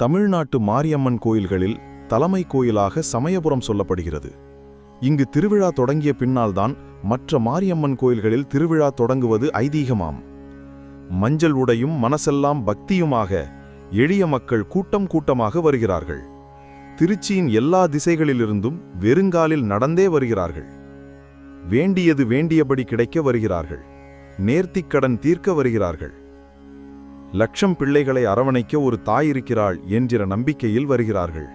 தமிழ்நாட்டு மாரியம்மன் கோயில்களில் தலைமை கோயிலாக சமயபுரம் சொல்லப்படுகிறது. இங்கு திருவிழா தொடங்கிய பின்னால்தான் மற்ற மாரியம்மன் கோயில்களில் திருவிழா தொடங்குவது ஐதீகமாம். மஞ்சள் உடையும் மனசெல்லாம் பக்தியுமாக எளிய மக்கள் கூட்டம் கூட்டமாக வருகிறார்கள். திருச்சியின் எல்லா திசைகளிலிருந்தும் வெறுங்காலில் நடந்தே வருகிறார்கள். வேண்டியது வேண்டியபடி கிடைக்க வருகிறார்கள். நேர்த்திக்கடன் தீர்க்க வருகிறார்கள். லட்சம் பிள்ளைகளை அரவணைக்க ஒரு தாய் இருக்கிறாள் என்கிற நம்பிக்கையில் வருகிறார்கள்.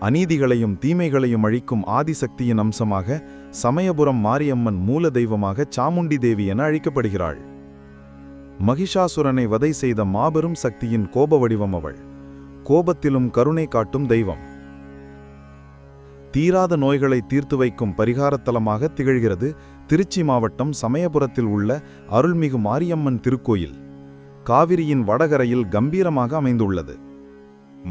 அநீதிகளையும் தீமைகளையும் அழிக்கும் ஆதிசக்தியின் அம்சமாக சமயபுரம் மாரியம்மன் மூல தெய்வமாக சாமுண்டி தேவி என அழைக்கப்படுகிறாள். மகிஷாசுரனை வதை செய்த மாபெரும் சக்தியின் கோப வடிவம் அவள். கோபத்திலும் கருணை காட்டும் தெய்வம். தீராத நோய்களை தீர்த்து வைக்கும் பரிகாரத்தலமாக திகழ்கிறது திருச்சி மாவட்டம் சமயபுரத்தில் உள்ள அருள்மிகு மாரியம்மன் திருக்கோயில். காவிரியின் வடகரையில் கம்பீரமாக அமைந்துள்ளது.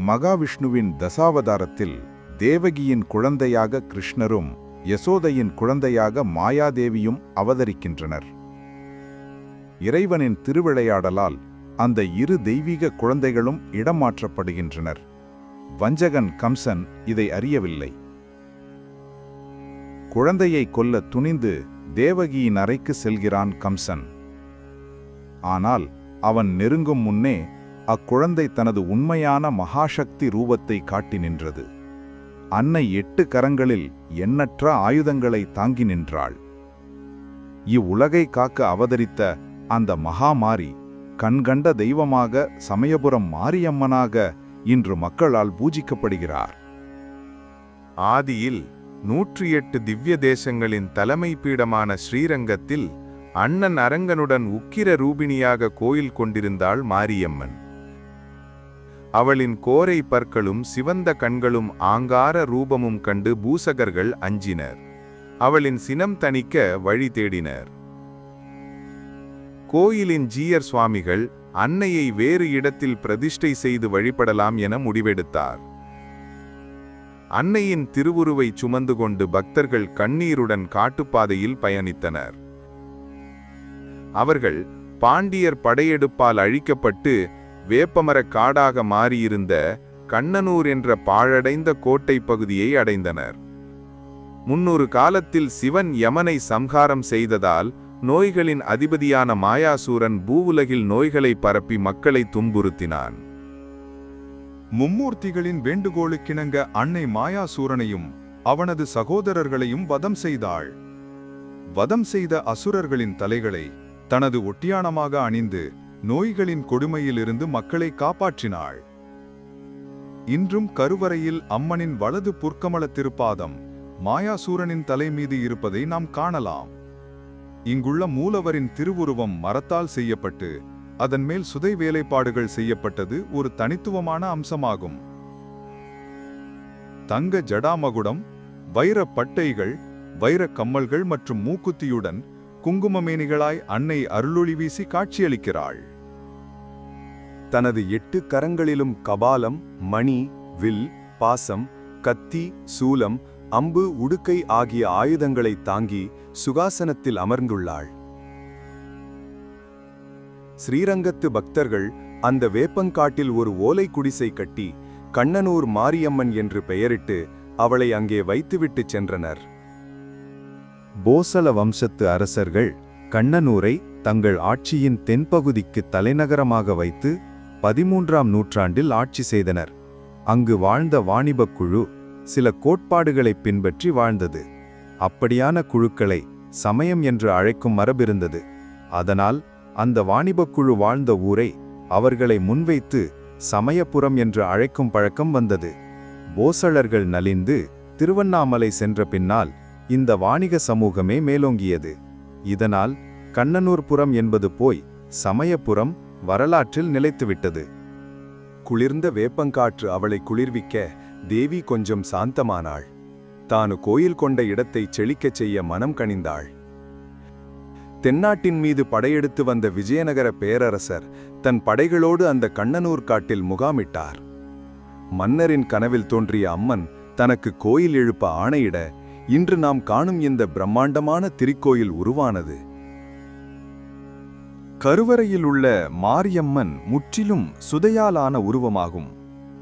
மகாவிஷ்ணுவின் தசாவதாரத்தில் தேவகியின் குழந்தையாக கிருஷ்ணரும் யசோதையின் குழந்தையாக மாயாதேவியும் அவதரிக்கின்றனர். இறைவனின் திருவிளையாடலால் அந்த இரு தெய்வீக குழந்தைகளும் இடமாற்றப்படுகின்றனர். வஞ்சகன் கம்சன் இதை அறியவில்லை. குழந்தையை கொல்ல துணிந்து தேவகியின் அறைக்கு செல்கிறான் கம்சன். ஆனால் அவன் நெருங்கும் முன்னே அக்குழந்தை தனது உண்மையான மகாசக்தி ரூபத்தை காட்டி நின்றது. அன்னை எட்டு கரங்களில் எண்ணற்ற ஆயுதங்களை தாங்கி நின்றாள். இவ்வுலகை காக்க அவதரித்த அந்த மகாமாரி கண்கண்ட தெய்வமாக சமயபுரம் மாரியம்மனாக இன்று மக்களால் பூஜிக்கப்படுகிறார். ஆதியில் நூற்றி எட்டு திவ்ய தேசங்களின் தலைமை பீடமான ஸ்ரீரங்கத்தில் அண்ணன் அரங்கனுடன் உக்கிர ரூபிணியாக கோயில் கொண்டிருந்தாள் மாரியம்மன். அவளின் கோரை பற்களும் சிவந்த கண்களும் ஆங்கார ரூபமும் கண்டு பூசகர்கள் அஞ்சினர். அவளின் சினம் தணிக்க வழி தேடினர். கோயிலின் ஜீயர் சுவாமிகள் அன்னையை வேறு இடத்தில் பிரதிஷ்டை செய்து வழிபடலாம் என முடிவெடுத்தார். அன்னையின் திருவுருவை சுமந்து கொண்டு பக்தர்கள் கண்ணீருடன் காட்டுப்பாதையில் பயணித்தனர். அவர்கள் பாண்டியர் படையெடுப்பால் அழிக்கப்பட்டு வேப்பமரக் காடாக மாறியிருந்த கண்ணனூர் என்ற பாழடைந்த கோட்டை பகுதியை அடைந்தனர். முன்னொரு காலத்தில் சிவன் யமனை சம்ஹாரம் செய்ததால் நோய்களின் அதிபதியான மாயாசூரன் பூவுலகில் நோய்களை பரப்பி மக்களை துன்புறுத்தினான். மும்மூர்த்திகளின் வேண்டுகோளுக்கிணங்க அன்னை மாயாசூரனையும் அவனது சகோதரர்களையும் வதம் செய்தாள். வதம் செய்த அசுரர்களின் தலைகளை தனது ஒட்டியானமாக அணிந்து நோய்களின் கொடுமையிலிருந்து மக்களை காப்பாற்றினாள். இன்றும் கருவறையில் அம்மனின் வலது புற்கமல திருப்பாதம் மாயாசூரனின் தலை மீது இருப்பதை நாம் காணலாம். இங்குள்ள மூலவரின் திருவுருவம் மரத்தால் செய்யப்பட்டு அதன் மேல் சுதை வேலைப்பாடுகள் செய்யப்பட்டது ஒரு தனித்துவமான அம்சமாகும். தங்க ஜடாமகுடம் வைர பட்டைகள் வைர கம்மல்கள் மற்றும் மூக்குத்தியுடன் குங்குமமேனிகளாய் அன்னை அருளொளி வீசி காட்சியளிக்கிறாள். தனது எட்டு கரங்களிலும் கபாலம் மணி வில் பாசம் கத்தி சூலம் அம்பு உடுக்கை ஆகிய ஆயுதங்களை தாங்கி சுகாசனத்தில் அமர்ந்துள்ளாள். ஸ்ரீரங்கத்து பக்தர்கள் அந்த வேப்பங்காட்டில் ஒரு ஓலை குடிசை கட்டி கண்ணனூர் மாரியம்மன் என்று பெயரிட்டு அவளை அங்கே வைத்துவிட்டுச் சென்றனர். போசல வம்சத்து அரசர்கள் கண்ணனூரை தங்கள் ஆட்சியின் தென்பகுதிக்கு தலைநகரமாக வைத்து பதிமூன்றாம் நூற்றாண்டில் ஆட்சி செய்தனர். அங்கு வாழ்ந்த வாணிபக் குழு சில கோட்பாடுகளைப் பின்பற்றி வாழ்ந்தது. அப்படியான குழுக்களை சமயம் என்று அழைக்கும் மரபிருந்தது. அதனால் அந்த வாணிபக் குழு வாழ்ந்த ஊரை அவர்களை முன்வைத்து சமயபுரம் என்று அழைக்கும் பழக்கம் வந்தது. போசளர்கள் நலிந்து திருவண்ணாமலை சென்ற பின்னால் இந்த வாணிக சமூகமே மேலோங்கியது. இதனால் கண்ணனூர்புரம் என்பது போய் சமயபுரம் வரலாற்றில் நிலைத்துவிட்டது. குளிர்ந்த வேப்பங்காற்று அவளை குளிர்விக்க தேவி கொஞ்சம் சாந்தமானாள். தானு கோயில் கொண்ட இடத்தை செழிக்கச் செய்ய மனம் கனிந்தாள் தென்னாட்டின் மீது படையெடுத்து வந்த விஜயநகர பேரரசர் தன் படைகளோடு அந்த கண்ணனூர் காட்டில் முகாமிட்டார். மன்னரின் கனவில் தோன்றிய அம்மன் தனக்கு கோயில் எழுப்ப ஆணையிட இன்று நாம் காணும் இந்த பிரம்மாண்டமான திருக்கோயில் உருவானது. கருவறையில் உள்ள மாரியம்மன் முற்றிலும் சுதையாலான உருவமாகும்.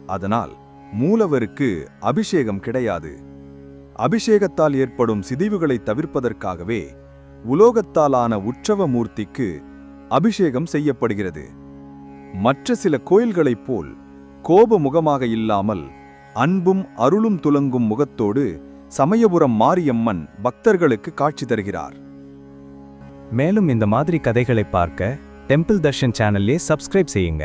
அதனால் மூலவருக்கு அபிஷேகம் கிடையாது. அபிஷேகத்தால் ஏற்படும் சிதைவுகளை தவிர்ப்பதற்காகவே உலோகத்தாலான உற்சவ மூர்த்திக்கு அபிஷேகம் செய்யப்படுகிறது. மற்ற சில கோயில்களைப் போல் கோப முகமாக இல்லாமல் அன்பும் அருளும் துலங்கும் முகத்தோடு சமயபுரம் மாரியம்மன் பக்தர்களுக்கு காட்சி தருகிறார். மேலும் இந்த மாதிரி கதைகளை பார்க்க டெம்பிள் தர்ஷன் சேனல்லே சப்ஸ்கிரைப் செய்யுங்க.